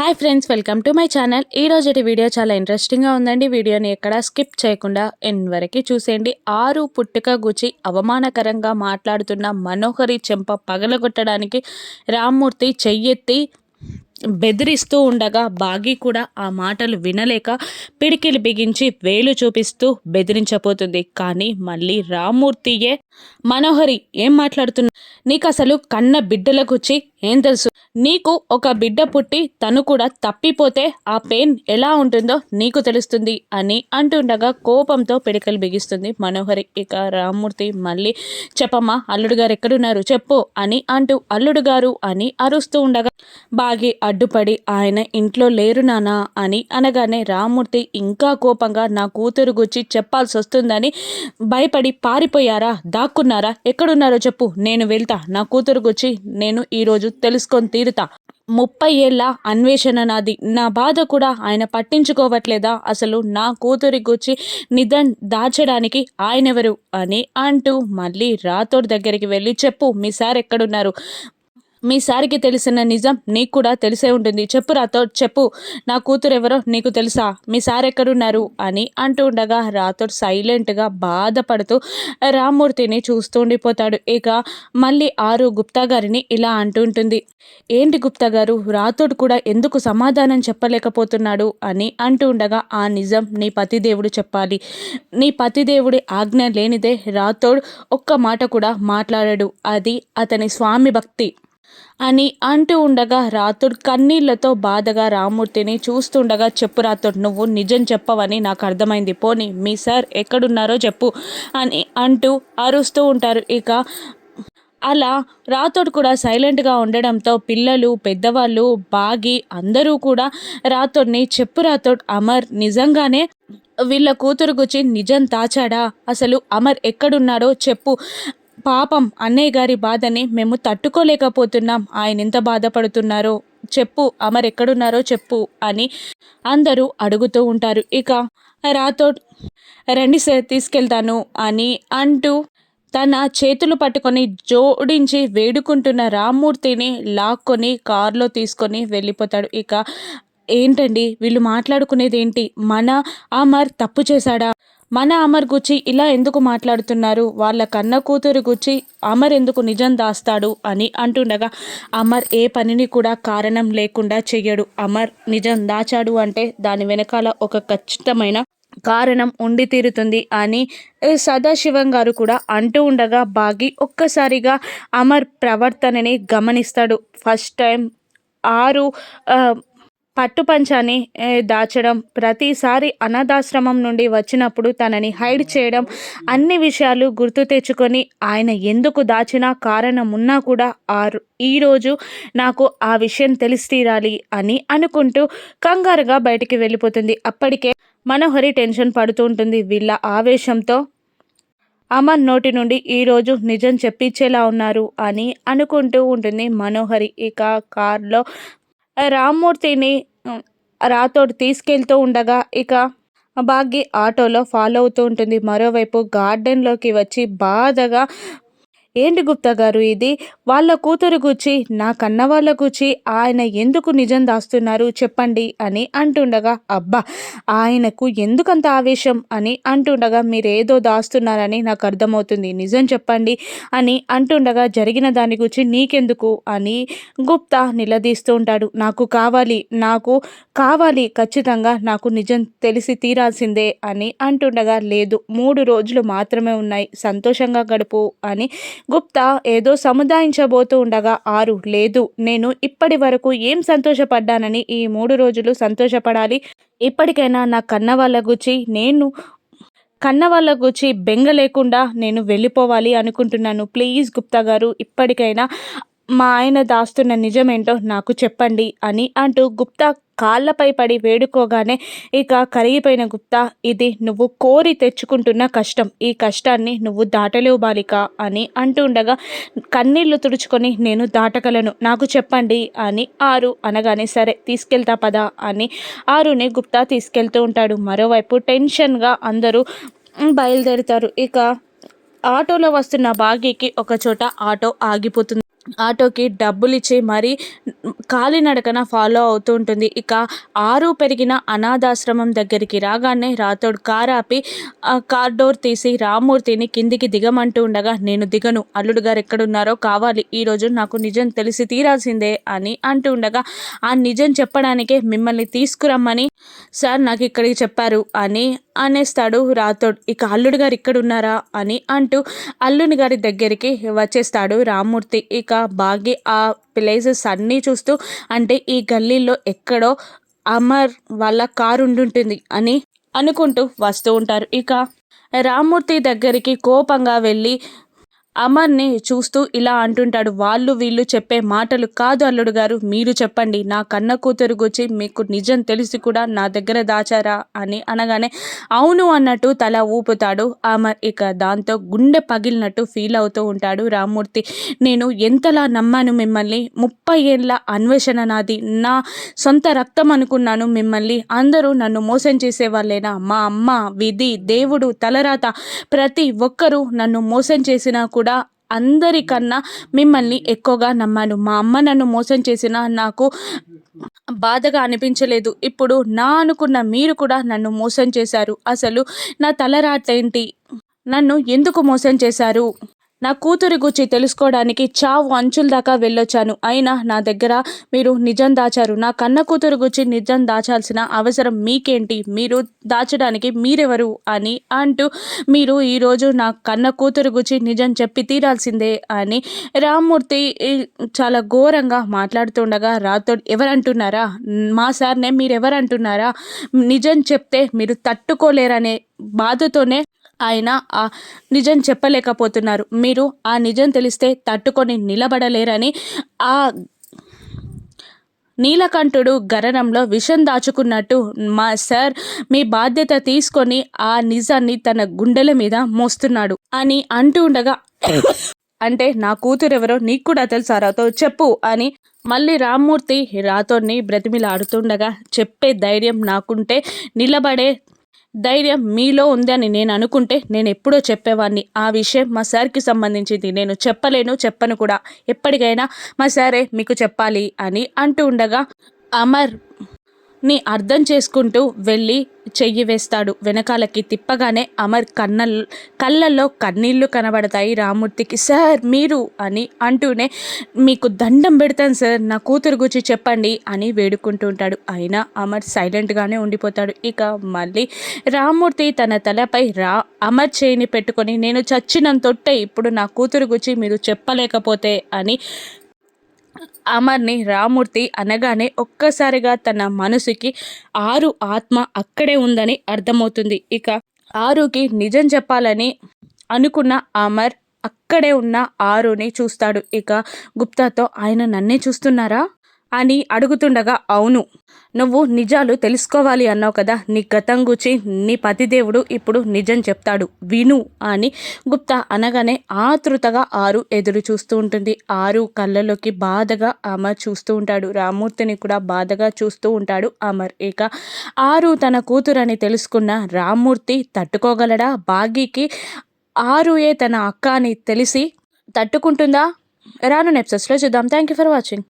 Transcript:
Hi friends welcome to my channel. ఈ రోజుటి video చాలా ఇంట్రెస్టింగ్గా ఉందండి. వీడియోని ఎక్కడ స్కిప్ చేయకుండా ఎన్ వరకు చూసేయండి. ఆరు పుట్టుక గుచి అవమానకరంగా మాట్లాడుతున్న మనోహరి చెంప పగలగొట్టడానికి రామ్మూర్తి చెయ్యెత్తి బెదిరిస్తూ ఉండగా బాగి కూడా ఆ మాటలు వినలేక పిడికిలు బిగించి వేలు చూపిస్తూ బెదిరించబోతుంది. కానీ మళ్ళీ రామ్మూర్తియే మనోహరి ఏం మాట్లాడుతున్నా? నీకు అసలు కన్న బిడ్డల గుచ్చి ఏం తెలుసు? నీకు ఒక బిడ్డ పుట్టి తను కూడా తప్పిపోతే ఆ పెయిన్ ఎలా ఉంటుందో నీకు తెలుస్తుంది అని అంటుండగా కోపంతో పిడికలు బిగిస్తుంది మనోహరి. ఇక రామ్మూర్తి మళ్ళీ చెప్పమ్మా అల్లుడు గారు ఎక్కడున్నారు? చెప్పు అని అంటూ అల్లుడు గారు అని అరుస్తూ ఉండగా బాగి అడ్డుపడి ఆయన ఇంట్లో లేరు నానా అని అనగానే రామ్మూర్తి ఇంకా కోపంగా నా కూతురు గుచ్చి చెప్పాల్సి వస్తుందని భయపడి పారిపోయారా? దాక్కున్నారా? ఎక్కడున్నారో చెప్పు నేను వెళ్తా. నా కూతురు గుచ్చి నేను ఈరోజు తెలుసుకొని తీరుతా. ముప్పై ఏళ్ళ అన్వేషణ నాది. నా బాధ కూడా ఆయన పట్టించుకోవట్లేదా? అసలు నా కూతురి గుచ్చి నిధన్ దాచడానికి ఆయనెవరు? అని అంటూ మళ్ళీ రాథోడ్ దగ్గరికి వెళ్ళి చెప్పు మీ సార్ ఎక్కడున్నారు? మీ సారికి తెలిసిన నిజం నీకు కూడా తెలిసే ఉంటుంది. చెప్పు రాథోడ్ చెప్పు. నా కూతురు ఎవరో నీకు తెలుసా? మీ సార్ ఎక్కడున్నారు? అని అంటూ ఉండగా రాథోడ్ సైలెంట్గా బాధపడుతూ రామ్మూర్తిని చూస్తూ ఉండిపోతాడు. ఇక మళ్ళీ ఆరు గుప్తా గారిని ఇలా అంటుంటుంది ఏంటి గుప్తా గారు? రాథోడ్ కూడా ఎందుకు సమాధానం చెప్పలేకపోతున్నాడు? అని అంటూ ఉండగా ఆ నిజం నీ పతిదేవుడు చెప్పాలి. నీ పతిదేవుడి ఆజ్ఞ లేనిదే రాథోడ్ ఒక్క మాట కూడా మాట్లాడాడు. అది అతని స్వామి భక్తి. అని అంటూ ఉండగా రాతుడు కన్నీళ్ళతో బాధగా రామూర్తిని చూస్తుండగా చెప్పు రాతుడు నువ్వు నిజం చెప్పవని నాకు అర్థమైంది. పోని మీ సార్ ఎక్కడున్నారో చెప్పు అని అంటూ అరుస్తూ ఉంటారు. ఇక అలా రాతోడు కూడా సైలెంట్గా ఉండడంతో పిల్లలు పెద్దవాళ్ళు బాగి అందరూ కూడా రాతోడ్ని చెప్పు రాతోడ్ అమర్ నిజంగానే వీళ్ళ కూతురు గుచ్చి నిజం తాచాడా అసలు అమర్ ఎక్కడున్నాడో చెప్పు పాపం అన్నయ్య గారి బాధని మేము తట్టుకోలేకపోతున్నాం. ఆయన ఎంత బాధపడుతున్నారో చెప్పు అమర్ ఎక్కడున్నారో చెప్పు అని అందరూ అడుగుతూ ఉంటారు. ఇక రాతో రండి సార్ తీసుకెళ్తాను అని అంటూ తన చేతులు పట్టుకొని జోడించి వేడుకుంటున్న రామ్మూర్తిని లాక్కొని కారులో తీసుకొని వెళ్ళిపోతాడు. ఇక ఏంటండి? వీళ్ళు మాట్లాడుకునేది ఏంటి మన అమర్ తప్పు చేశాడా? మన అమర్ గుచ్చి ఇలా ఎందుకు మాట్లాడుతున్నారు? వాళ్ళ కన్న కూతురు గుచ్చి అమర్ ఎందుకు నిజం దాస్తాడు అని అంటుండగా అమర్ ఏ పనిని కూడా కారణం లేకుండా చెయ్యడు. అమర్ నిజం దాచాడు అంటే దాని వెనకాల ఒక ఖచ్చితమైన కారణం ఉండి తీరుతుంది అని సదాశివం గారు కూడా అంటూ ఉండగా బాగి ఒక్కసారిగా అమర్ ప్రవర్తనని గమనిస్తాడు. ఫస్ట్ టైం ఆరు పట్టుపంచాన్ని దాచడం ప్రతిసారి అనాథాశ్రమం నుండి వచ్చినప్పుడు తనని హైడ్ చేయడం అన్ని విషయాలు గుర్తు తెచ్చుకొని ఆయన ఎందుకు దాచిన కారణం ఉన్నా కూడా ఆ ఈరోజు నాకు ఆ విషయం తెలిసి తీరాలి అని అనుకుంటూ కంగారుగా బయటికి వెళ్ళిపోతుంది. అప్పటికే మనోహరి టెన్షన్ పడుతూ ఉంటుంది. వీళ్ళ ఆవేశంతో అమర్ నోటి నుండి ఈరోజు నిజం చెప్పించేలా ఉన్నారు అని అనుకుంటూ ఉంటుంది మనోహరి. ఇక కార్లో రామ్మూర్తిని రాతోడు తీసుకెళ్తూ ఉండగా ఇక భాగ్య ఆటోలో ఫాలో అవుతూ ఉంటుంది. మరోవైపు గార్డెన్లోకి వచ్చి బాధగా ఏంటి గుప్తా గారు ఇది? వాళ్ళ కూతురు గుచ్చి నా కన్న వాళ్ళ గుచ్చి ఆయన ఎందుకు నిజం దాస్తున్నారు చెప్పండి అని అంటుండగా అబ్బా ఆయనకు ఎందుకంత ఆవేశం అని అంటుండగా మీరేదో దాస్తున్నారని నాకు అర్థమవుతుంది నిజం చెప్పండి అని అంటుండగా జరిగిన దాని గురించి నీకెందుకు అని గుప్తా నిలదీస్తూ ఉంటాడు. నాకు కావాలి నాకు కావాలి ఖచ్చితంగా నాకు నిజం తెలిసి తీరాల్సిందే అని అంటుండగా లేదు మూడు రోజులు మాత్రమే ఉన్నాయి సంతోషంగా గడుపు అని గుప్తా ఏదో సముదాయించబోతూ ఉండగా ఆరు లేదు నేను ఇప్పటి వరకు ఏం సంతోషపడ్డానని ఈ మూడు రోజులు సంతోషపడాలి. ఇప్పటికైనా నా కన్న వాళ్ళ గుచ్చి నేను కన్న వాళ్ళ గుచ్చి బెంగ లేకుండా నేను వెళ్ళిపోవాలి అనుకుంటున్నాను. ప్లీజ్ గుప్తా గారు ఇప్పటికైనా మా ఆయన దాస్తున్న నిజమేంటో నాకు చెప్పండి అని అంటూ గుప్తా కాళ్ళపై పడి వేడుకోగానే ఇక కరిగిపోయిన గుప్తా ఇది నువ్వు కోరి తెచ్చుకుంటున్న కష్టం. ఈ కష్టాన్ని నువ్వు దాటలేవు బాలిక అని అంటుండగా కన్నీళ్ళు తుడుచుకొని నేను దాటగలను. నాకు చెప్పండి అని ఆరు అనగానే సరే తీసుకెళ్తా పదా అని ఆరుని గుప్తా తీసుకెళ్తూ ఉంటాడు. మరోవైపు టెన్షన్గా అందరూ బయలుదేరుతారు. ఇక ఆటోలో వస్తున్న బాగీకి ఒక చోట ఆటో ఆగిపోతుంది. ఆటోకి డబ్బులిచ్చి మరీ కాలినడకన ఫాలో అవుతూ ఉంటుంది. ఇక ఆరు పెరిగిన అనాథాశ్రమం దగ్గరికి రాగానే రాతోడు కారు ఆపి ఆ కార్ డోర్ తీసి రామ్మూర్తిని కిందికి దిగమంటూ ఉండగా నేను దిగను. అల్లుడు గారు ఎక్కడున్నారో కావాలి. ఈరోజు నాకు నిజం తెలిసి తీరాల్సిందే అని అంటూ ఉండగా ఆ నిజం చెప్పడానికే మిమ్మల్ని తీసుకురమ్మని సార్ నాకు ఇక్కడికి చెప్పారు అని అనేస్తాడు రాథోడ్. ఇక అల్లుడు గారు ఇక్కడ ఉన్నారా అని అంటూ అల్లుని గారి దగ్గరికి వచ్చేస్తాడు రామ్మూర్తి. ఇక బాగి ఆ ప్లేసెస్ అన్నీ చూస్తూ అంటే ఈ గల్లీలో ఎక్కడో అమర్ వాళ్ళ కారు ఉండుంటుంది అని అనుకుంటూ వస్తూ ఉంటారు. ఇక రామ్మూర్తి దగ్గరికి కోపంగా వెళ్ళి అమర్ని చూస్తూ ఇలా అంటుంటాడు. వాళ్ళు వీళ్ళు చెప్పే మాటలు కాదు అల్లుడు గారు. మీరు చెప్పండి. నా కన్న కూతురు గురించి మీకు నిజం తెలిసి కూడా నా దగ్గర దాచారా అని అనగానే అవును అన్నట్టు తల ఊపుతాడు. అమర్ ఇక దాంతో గుండె పగిలినట్టు ఫీల్ అవుతూ ఉంటాడు రామ్మూర్తి. నేను ఎంతలా నమ్మాను మిమ్మల్ని? ముప్పై ఏళ్ళ అన్వేషణ నాది. నా సొంత రక్తం అనుకున్నాను మిమ్మల్ని. అందరూ నన్ను మోసం చేసేవాళ్ళేనా? మా అమ్మ విధి దేవుడు తలరాత ప్రతి ఒక్కరూ నన్ను మోసం చేసినా కూడా అందరికన్నా మిమ్మల్ని ఎక్కువగా నమ్మాను. మా అమ్మ నన్ను మోసం చేసిన నాకు బాధగా అనిపించలేదు. ఇప్పుడు నా అనుకున్న మీరు కూడా నన్ను మోసం చేశారు. అసలు నా తలరాటేంటి నన్ను ఎందుకు మోసం చేశారు? నా కూతురి గురించి తెలుసుకోవడానికి చావు అంచుల దాకా వెళ్ళొచ్చాను. అయినా నా దగ్గర మీరు నిజం దాచారు. నా కన్న కూతురు గురించి నిజం దాచాల్సిన అవసరం మీకేంటి? మీరు దాచడానికి మీరెవరు? అని అంటూ మీరు ఈరోజు నా కన్న కూతురు గురించి నిజం చెప్పి తీరాల్సిందే అని రామ్మూర్తి చాలా ఘోరంగా మాట్లాడుతుండగా రాతో ఎవరంటున్నారా? మా సార్నే మీరు ఎవరంటున్నారా నిజం చెప్తే మీరు తట్టుకోలేరనే బాధతోనే ఆయన ఆ నిజం చెప్పలేకపోతున్నారు. మీరు ఆ నిజం తెలిస్తే తట్టుకొని నిలబడలేరని ఆ నీలకంఠుడు గరణంలో విషం దాచుకున్నట్టు మా సార్ మీ బాధ్యత తీసుకొని ఆ నిజాన్ని తన గుండెల మీద మోస్తున్నాడు అని అంటూ ఉండగా అంటే నా కూతురెవరో నీకు కూడా తెలుసా రాతో? చెప్పు అని మళ్ళీ రామ్మూర్తి రాతోని బ్రతిమిలాడుతుండగా చెప్పే ధైర్యం నాకుంటే నిలబడే ధైర్యం మీలో ఉందని నేను అనుకుంటే నేను ఎప్పుడో చెప్పేవాడిని ఆ విషయం మా సార్కి సంబంధించింది. నేను చెప్పలేను చెప్పను కూడా. ఎప్పటికైనా మా సారే మీకు చెప్పాలి అని అంటూ ఉండగా అమర్ ని అర్థం చేసుకుంటూ వెళ్ళి చెయ్యి వేస్తాడు. వెనకాలకి తిప్పగానే అమర్ కన్న కళ్ళల్లో కన్నీళ్ళు కనబడతాయి. రామూర్తికి సార్ మీరు అని అంటూనే మీకు దండం పెడతాను సార్. నా కూతురు గురించి చెప్పండి అని వేడుకుంటూ ఉంటాడు. అయినా అమర్ సైలెంట్గానే ఉండిపోతాడు. ఇక మళ్ళీ రామూర్తి తన తలపై రా అమర్ చేయిని పెట్టుకొని నేను చచ్చినంతొట్టే ఇప్పుడు నా కూతురు గురించి మీరు చెప్పలేకపోతే అని అమర్ని రామూర్తి అనగానే ఒక్కసారిగా తన మనసుకి ఆరు ఆత్మ అక్కడే ఉందని అర్థమవుతుంది. ఇక ఆరుకి నిజం చెప్పాలని అనుకున్న అమర్ అక్కడే ఉన్న ఆరుని చూస్తాడు. ఇక గుప్తాతో ఆయన నన్నే చూస్తున్నారా? అని అడుగుతుండగా అవును నువ్వు నిజాలు తెలుసుకోవాలి అన్నావు కదా నీ గతం గుచి నీ పతిదేవుడు ఇప్పుడు నిజం చెప్తాడు విను అని గుప్తా అనగానే ఆతృతగా ఆరు ఎదురు చూస్తూ ఉంటుంది. ఆరు కళ్ళలోకి బాధగా అమర్ చూస్తూ ఉంటాడు. రామూర్తిని కూడా బాధగా చూస్తూ ఉంటాడు అమర్. ఇక ఆరు తన కూతురని తెలుసుకున్న రామ్మూర్తి తట్టుకోగలడా? బాగీకి ఆరుయే తన అక్క అని తెలిసి తట్టుకుంటుందా? రాను నెప్సెస్లో చూద్దాం. Thank you for watching.